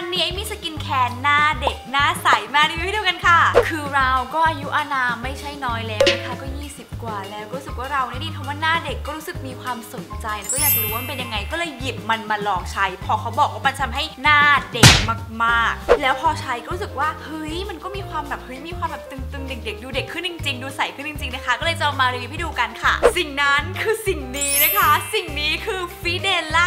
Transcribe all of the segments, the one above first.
วันนี้ไอ้มีสกินแคร์หน้าเด็กหน้าใสมารีวิวให้ดูกันค่ะ คือเราก็อายุอานามไม่ใช่น้อยแล้วนะคะก็ 20 กว่าแล้วก็รู้สึกว่าเราเนี่ยดีทำว่าหน้าเด็กก็รู้สึกมีความสนใจแล้วก็อยากจะรู้ว่ามันเป็นยังไงก็เลยหยิบมันมาลองใช้ พอเขาบอกว่ามันทำให้หน้าเด็กมากๆ แล้วพอใช้ก็รู้สึกว่าเฮ้ยมันก็มีความแบบเฮ้ยมีความแบบตึงๆ เด็ก ๆ ดูเด็กขึ้นจริง ๆ ดูใสขึ้นจริงๆนะคะ ก็เลยจะเอามารีวิวให้ดูกันค่ะ สิ่งนั้นคือสิ่งนี้นะคะ สิ่งนี้คือฟิเดล่า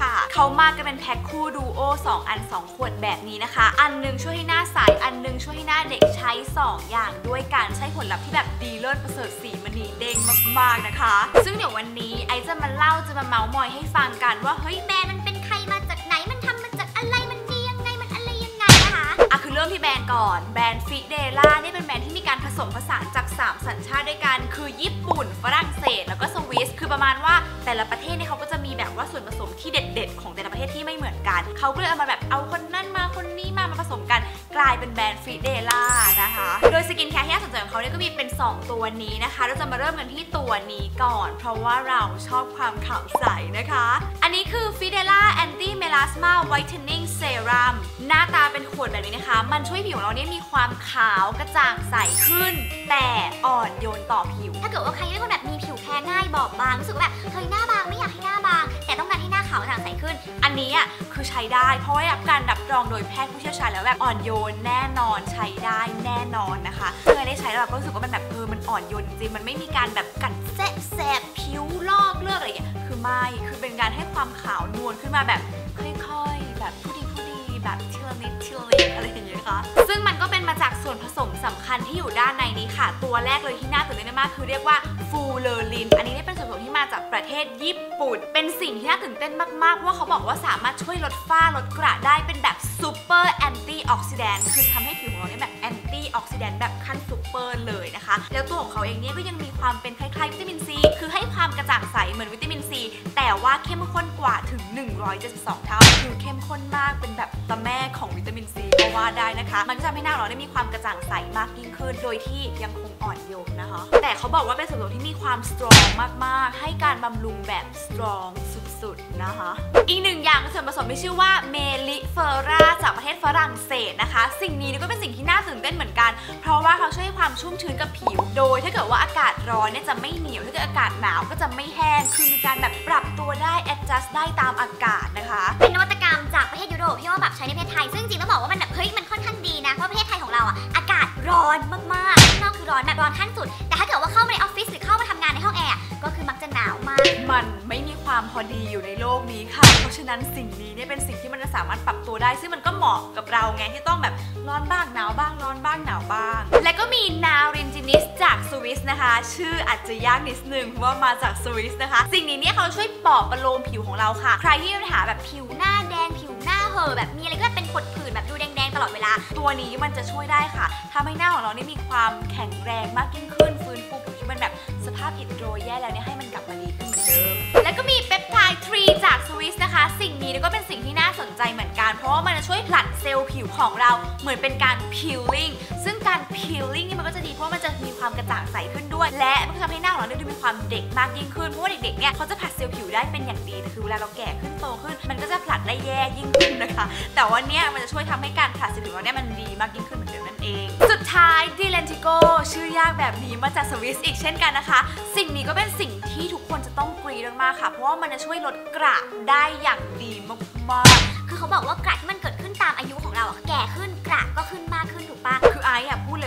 ค่ะ เขามากันเป็นแพ็คคู่ดูโอ2อัน 2 ขวดแบบนี้นะคะ อันหนึงช่วยให้หน้าใสอันหนึงช่วยให้หน้าเด็กใช้ 2 อย่างด้วยการใช้ผลลัพธ์ที่แบบดีเลิศประเสริฐสีมณีเด้งมากๆนะคะ ซึ่งเดี๋ยววันนี้ไอซ์จะมาเล่าจะมาเมาส์มอยให้ฟังกันว่าเฮ้ยแบรนด์มันเป็นใครมาจากไหนมันทำมาจากอะไรมันดียังไงมันอะไรยังไงนะคะอะคือเริ่มที่แบรนด์ก่อน แบรนด์ฟิเดล่านี่เป็นแบรนด์ที่มีการผสมผสานจาก 3 สัญชาติด้วยกัน คือญี่ปุ่น ฝรั่งเศส แล้วก็สวิสคือประมาณว่าแต่ละประเทศเนี่ยเขาก็จะมีแบบ ด็ดของแต่ละประเทศที่ไม่เหมือนกัน เขาก็เลยเอามาแบบเอาคนนั้นมาคนนี้มามาผสมกันกลายเป็นแบรนด์ฟิเดล่านะคะ โดยสกินแคร์ที่น่าสนใจของเขาเนี่ยก็มีเป็น 2 ตัวนี้นะคะ เราจะมาเริ่มกันที่ตัวนี้ก่อน เพราะว่าเราชอบความขาวใสนะคะ อันนี้คือ Fidela Anti Melasma Whitening Serum หน้าตาเป็นขวดแบบนี้นะคะ มันช่วยผิวของเราเนี่ยมีความขาวกระจ่างใสขึ้น แต่อ่อนโยนต่อผิว ถ้าเกิดว่าใครที่เป็นคนแบบมีผิวแพ้ง่ายบอบบางรู้สึกว่าแบบเฮ้ยหน้าบางไม่อยากให้หน้าบาง แต่ต้องการให้ ขาวกระจ่างใสขึ้น อันนี้อะคือใช้ได้ เพราะว่าได้รับการรับรองโดยแพทย์ผู้เชี่ยวชาญแล้วแบบอ่อนโยนแน่นอนใช้ได้แน่นอนนะคะเมื่อได้ใช้แล้วเราก็รู้สึกว่ามันแบบเออมันอ่อนโยนจริงมันไม่มีการแบบกัดแสบผิวลอกเลือกอะไรอย่างเงี้ยคือไม่คือเป็นการให้ความขาวนวลขึ้นมาแบบ ส่วนผสมสำคัญที่อยู่ด้านในนี้ค่ะ ตัวแรกเลยที่น่าตื่นเต้นมากคือเรียกว่าฟูเลอริน อันนี้เนี่ยเป็นส่วนผสมที่มาจากประเทศญี่ปุ่น เป็นสิ่งที่น่าตื่นเต้นมากๆ เพราะว่าเขาบอกว่าสามารถช่วยลดฝ้าลดกระได้เป็นแบบซูเปอร์แอนตี้ออกซิแดนต์คือทำให้ผิวของเราเนี่ยแบบแอนตี้ออกซิแดนต์แบบขั้นซูเปอร์เลยนะคะ แล้วตัวของเขาเองเนี่ยก็ยังมีความเป็นคล้ายๆวิตามินซีคือให้ความกระจ่างใสเหมือนวิตามินซีแต่ว่าเข้มข้นกว่าถึง 172 เท่า คือเข้มข้นมากเป็นแบบตะแม่ของวิตามินซี ว่าได้นะคะ มันก็จะทำให้หน้าเราได้มีความกระจ่างใสมากยิ่งขึ้น โดยที่ยังคงอ่อนโยนนะคะ แต่เขาบอกว่าเป็นส่วนผสมที่มีความสตรองมากๆ ให้การบำรุงแบบสตรองสุดๆนะคะ อีกหนึ่งอย่างส่วนผสมที่ชื่อว่าเมลิเฟอร่าจาก ฝรั่งเศสนะคะ สิ่งนี้ก็เป็นสิ่งที่น่าตื่นเต้นเหมือนกัน เพราะว่าเขาช่วยให้ความชุ่มชื้นกับผิว โดยถ้าเกิดว่าอากาศร้อนเนี่ยจะไม่เหนียว ถ้าเกิดอากาศหนาวก็จะไม่แห้ง คือมีการแบบปรับตัวได้ adjust ได้ตามอากาศนะคะ เป็นนวัตกรรมจากประเทศยุโรปที่ว่าแบบใช้ในประเทศไทย ซึ่งจริงๆต้องบอกว่ามันแบบเฮ้ยมันค่อนข้างดีนะ เพราะประเทศไทยของเราอะอากาศร้อนมากๆข้างนอกคือร้อนแบบร้อนขั้นสุด แต่ถ้าเกิดว่าเข้ามาในออฟฟิศหรือเข้ามาทำงานในห้องแอร์ก็คือมักจะหนาวมาก มันไม่มีความพอดีอยู่ในโลกนี้ค่ะ เพราะฉะนั้นสิ่งนี้เนี่ยเป็นสิ่งที่มันจะสามารถปรับตัว ได้ ซึ่งมันก็เหมาะกับเราไงที่ต้องแบบร้อนบ้างหนาวบ้างร้อนบ้างหนาวบ้าง และก็มีนารินจินิสจากสวิสนะคะ ชื่ออาจจะยากนิดนึงเพราะว่ามาจากสวิสนะคะ สิ่งนี้เนี่ยเขาช่วยปลอบประโลมผิวของเราค่ะ ใครที่มีปัญหาแบบผิวหน้าแดงผิวหน้าเห่อแบบมีอะไรก็เป็นผดผื่นแบบดูแดงๆตลอดเวลา ตัวนี้มันจะช่วยได้ค่ะทำให้หน้าของเราเนี่ยมีความแข็งแรงมากยิ่งขึ้นฟื้นฟูผิวที่มันแบบสภาพอิดโรยแย่แล้วเนี่ยให้มันกลับมาดีขึ้นเหมือนเดิม แล้วก็มีเปปไทด์3จากส วิสนะคะ สิ่งนี้ก็เป็นสิ่งที่น่าสนใจเหมือนกัน เพราะว่ามันจะช่วยผลัดเซลล์ผิวของเราเหมือนเป็นการ peeling ซึ่งการ peeling นี่มันก็จะดีเพราะว่ามันจะมีความกระจ่างใสขึ้นด้วย และมันก็ทำให้หน้าของเราดูมีความเด็กมากยิ่งขึ้นเพราะว่าเด็กๆเนี่ยเขาจะผลัดเซลล์ผิวได้เป็นอย่างดีแต่คือเวลาเราแก่ขึ้นโตขึ้น มันก็จะผลัดได้แย่ยิ่งขึ้นนะคะ แต่ว่าเนี่ยมันจะช่วยทำให้การผลัดเซลล์ผิวเราเนี่ยมันดีมากยิ่งขึ้นเหมือนเดิมนั่นเอง สุดท้ายดิเล นติโกชื่อยากแบบนี้มาจากสวิสอีกเช่นกันนะคะ สิ่งนี้ก็เป็นสิ่งที่ทุกคนจะต้องกรีดมากๆค่ะ เพราะว่ามันจะช่วยลดกระได้อย่างดีมากๆ คือเขาบอกว่ากระที่มันเกิดขึ้นตามอายุของเราอะแก่ขึ้นกระก็ขึ้นมาก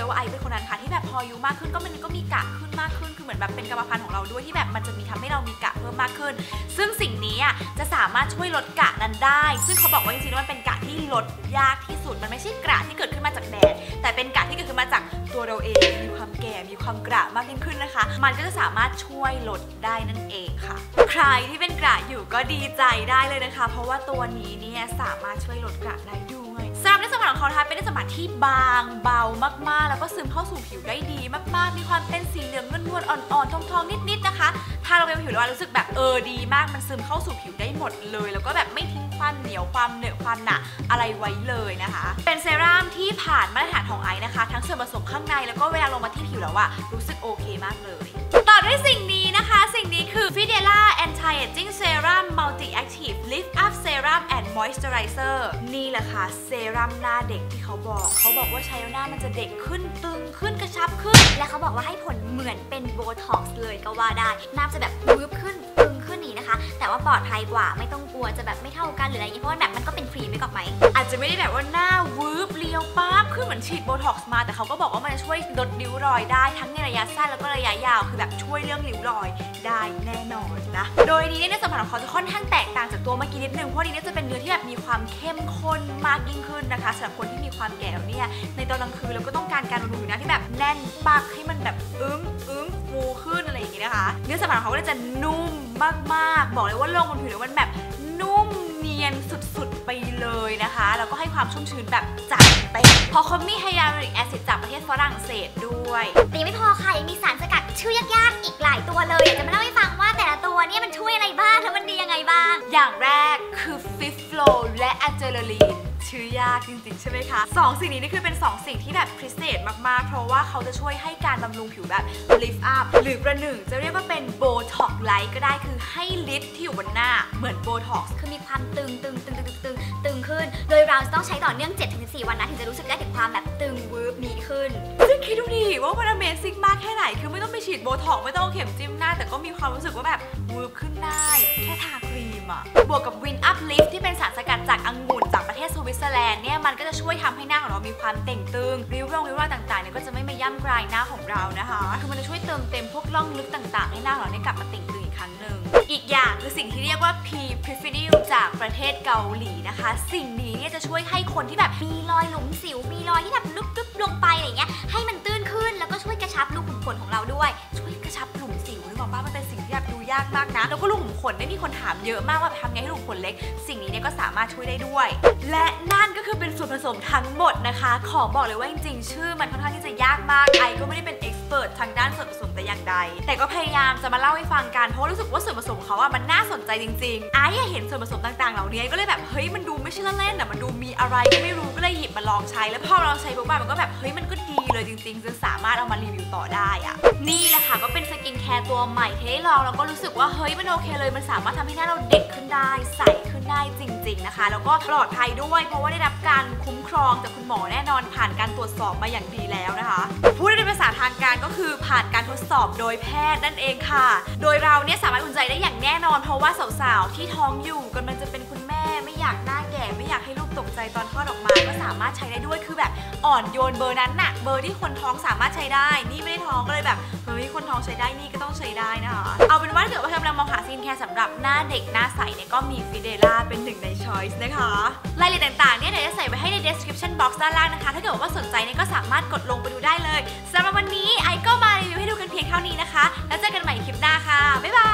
เลยว่าไอเป็นคนนั้นค่ะที่แบบพออายุมากขึ้นก็มันก็มีกะขึ้นมากขึ้นคือเหมือนแบบเป็นกรรมพันธุ์ของเราด้วยที่แบบมันจะมีทำให้เรามีกะเพิ่มมากขึ้น ซึ่งสิ่งนี้อะจะสามารถช่วยลดกะนั้นได้ ซึ่งเขาบอกว่าจริงๆแล้วมันเป็นกะที่ลดยากที่สุดมันไม่ใช่กะที่เกิดขึ้นมาจากแดดแต่เป็นกะที่เกิดขึ้นมาจากตัวเราเองมีความแก่มีความกระมากยิ่งขึ้นนะคะ มันก็จะสามารถช่วยลดได้นั่นเองค่ะ ใครที่เป็นกระอยู่ก็ดีใจได้เลยนะคะ เพราะว่าตัวนี้เนี่ยสามารถช่วยลดกระได้ด้วย สำหรับในสมบัติของเขานะคะเป็นในสมบัติที่บางเบามากๆ แล้วก็ซึมเข้าสู่ผิวได้ดีมากๆ มีความเป็นสีเหลืองนวลๆอ่อนๆทองๆนิดๆนะคะทาลงไปบนผิวแล้วรู้สึกแบบเออดีมากมันซึมเข้าสู่ผิวได้หมดเลย แล้วก็แบบไม่ทิ้งความเหนียวความเหนอะความหนะอะไรไว้เลยนะคะ เป็นเซรั่มที่ผ่านมาตรฐานของไอซ์นะคะ ทั้งส่วนผสมข้างในแล้วก็เวลาลงมาที่ผิวแล้วอะรู้สึกโอเคมากเลยต่อด้วยสิ่งนี้นะคะ สิ่งนี้คือ Fidela Anti-Aging Serum Multi Active มอยส์เจอไรเซอร์นี่แหละค่ะเซรั่มหน้าเด็กที่เขาบอก เขาบอกว่าใช้แล้วหน้ามันจะเด็กขึ้นตึงขึ้นกระชับขึ้น และเขาบอกว่าให้ผลเหมือนเป็นโบท็อกซ์เลยก็ว่าได้หน้าจะแบบวืบขึ้นตึง หนีนะคะ แต่ว่าปลอดภัยกว่าไม่ต้องกลัวจะแบบไม่เท่ากันหรืออะไรอย่างเงี้ยเพราะว่าแบบมันก็เป็นครีมไม่กอกไหมอาจจะไม่ได้แบบว่าหน้าวืบเรียวป๊าบขึ้นเหมือนฉีดโบท็อกซ์มาแต่เขาก็บอกว่ามันจะช่วยลดริ้วรอยได้ทั้งในระยะสั้นแล้วก็ระยะยาว คือแบบช่วยเรื่องริ้วรอยได้แน่นอนนะโดยนี้เนี่ยสัมผัสของเขาจะค่อนข้างแตกต่างจากตัวเมื่อกี้นิดนึงเพราะนี้เนี่ยจะเป็นเนื้อที่แบบมีความเข้มข้นมากยิ่งขึ้นนะคะสำหรับคนที่มีความแก่เนี่ยในตอนกลางคืนเราก็ต้องการการบำรุงน้าที่แบบแน่นปักให้มันแบบอึ้งอึ้งฟูขึ้นอะไรอย่างงี้นะคะ เนื้อสัมผัสของเขาก็จะนุ่ม มากๆ บอกเลยว่าลงบนผิวแล้วมันแบบนุ่มเนียนสุดๆไปเลยนะคะ แล้วก็ให้ความชุ่มชื้นแบบจัดเต็มเพราะเขามีไฮยาลูริกแอซิดจากประเทศฝรั่งเศสด้วยแต่ยังไม่พอค่ะยังมีสารสกัดชื่อยากๆ อีกหลายตัวเลย อยากจะมาเล่าให้ฟังว่าแต่ละตัวเนี่ยมันช่วยอะไรบ้าง แล้วมันดียังไงบ้าง อย่างแรกคือฟิฟโลและอะเจลลีน ชื่อยากจริงๆ ใช่ไหมคะสองสิ่งนี้นี่คือเป็น 2 สิ่งที่แบบพิเศษมากๆ เพราะว่าเขาจะช่วยให้การบำรุงผิวแบบ lift up หรือประหนึ่งจะเรียกว่าเป็นโบท็อกไลท์ก็ได้คือให้ลิฟที่อยู่บนหน้าเหมือนโบท็อกซ์คือมีความตึงตึงตึงตึงตึงตึงตึงขึ้น โดยเราจะต้องใช้ต่อเนื่อง 7-14 วันนะถึงจะรู้สึกได้ถึงความแบบตึงวืบนี้ขึ้นซึ่งคิดดูดิว่ามัน Amazing มากแค่ไหน คือไม่ต้องไปฉีดโบท็อกไม่ต้องเข็มจิ้มหน้า แต่ก็มีความรู้สึกว่าแบบวืบขึ้นได้ แค่ทาครีมอะบวกกับ Win Up Lift ที่เป็นสารสกัดจากองุ่น ศสวิตเซอร์แลนด์เนี่ยมันก็จะช่วยทำให้หน้าของเรามีความเต่งตึงริ้วร่องริ้วรอยต่างๆเนี่ยก็จะไม่มาย่ำกรายหน้าของเรานะคะคือมันจะช่วยเติมเต็มพวกร่องลึกต่างๆ ให้หน้าของเราเนี่ยกลับมาเต่งตึงอีกครั้งหนึ่งอีกอย่างคือสิ่งที่เรียกว่า P p r e f i d i l จากประเทศเกาหลีนะคะ สิ่งนี้เนี่ยจะช่วยให้คนที่แบบมีรอยหลุมสิว มีรอยที่แบบลุบๆลงไปอะไรเงี้ยให้มันตื้นขึ้นแล้วก็ช่วยกระชับรูขุมขนของเราด้วย ช่วยกระชับ ยากมากนะ แล้วก็รูกขุมขนได้มีคนถามเยอะมากว่าทำไงให้รูขุมขนเล็ก สิ่งนี้เนี่ยก็สามารถช่วยได้ด้วย และนั่นก็คือเป็นส่วนผสมทั้งหมดนะคะ ขอบอกเลยว่าจริงๆ ชื่อมันค่อนข้างที่จะยากมาก ไอก็ไม่ได้เป็นเอ็กซ์เพรสทางด้านส่วนผสมแต่อย่างใด แต่ก็พยายามจะมาเล่าให้ฟังกัน เพราะรู้สึกว่าส่วนผสมเขาอะมันน่าสนใจจริงๆ ไออะเห็นส่วนผสมต่างๆ เหล่านี้ก็เลยแบบเฮ้ยมันดูไม่ใช่เล่นๆอะมันดูมีอะไรก็ไม่รู้ก็เลยหยิบมาลองใช้ แล้วพอเราใช้ปุ๊บมันก็แบบเฮ้ยมันก็ดี เลยจริงๆจนสามารถเอามารีวิวต่อได้อะนี่แหละค่ะก็เป็นสกินแคร์ตัวใหม่ที่ได้ลองแล้วก็รู้สึกว่าเฮ้ยมันโอเคเลย มันสามารถทำให้หน้าเราเด็กขึ้นได้ ใสขึ้นได้จริง ๆนะคะ แล้วก็ปลอดภัยด้วย เพราะว่าได้รับการคุ้มครองจากคุณหมอแน่นอนผ่านการตรวจสอบมาอย่างดีแล้วนะคะพูดได้เป็นภาษาทางการก็คือผ่านการทดสอบโดยแพทย์นั่นเองค่ะ โดยเราเนี่ยสามารถอุ่นใจได้อย่างแน่นอน เพราะว่าสาวๆที่ท้องอยู่กำลังจะเป็นคุณแม่ไม่อยากหน้าแก่ไม่อยากให้ จตอนคลอดออกมาก็สามารถใช้ได้ด้วยคือแบบอ่อนโยนเบอร์นั้นน่ะเบอร์ที่คนท้องสามารถใช้ได้ นี่ไม่ได้ท้องก็เลยแบบเฮ้ยคนท้องใช้ได้นี่ก็ต้องใช้ได้นะคะเอาเป็นว่าถ้าเกิดว่ากำลังมองหาสินแคร์สำหรับหน้าเด็กหน้าใสเนี่ยก็มีฟิเดล่าเป็นหนึ่งในช้อยส์นะคะรายละเอียดต่างๆเนี่ยเดี๋ยวจะใส่ไว้ให้ใน description box ด้านล่างนะคะ ถ้าเกิดว่าสนใจเนี่ยก็สามารถกดลงไปดูได้เลยสำหรับวันนี้ไอก็มารีวิวให้ดูกันเพียงเท่านี้นะคะ แล้วเจอกันใหม่คลิปหน้าค่ะบ๊ายบาย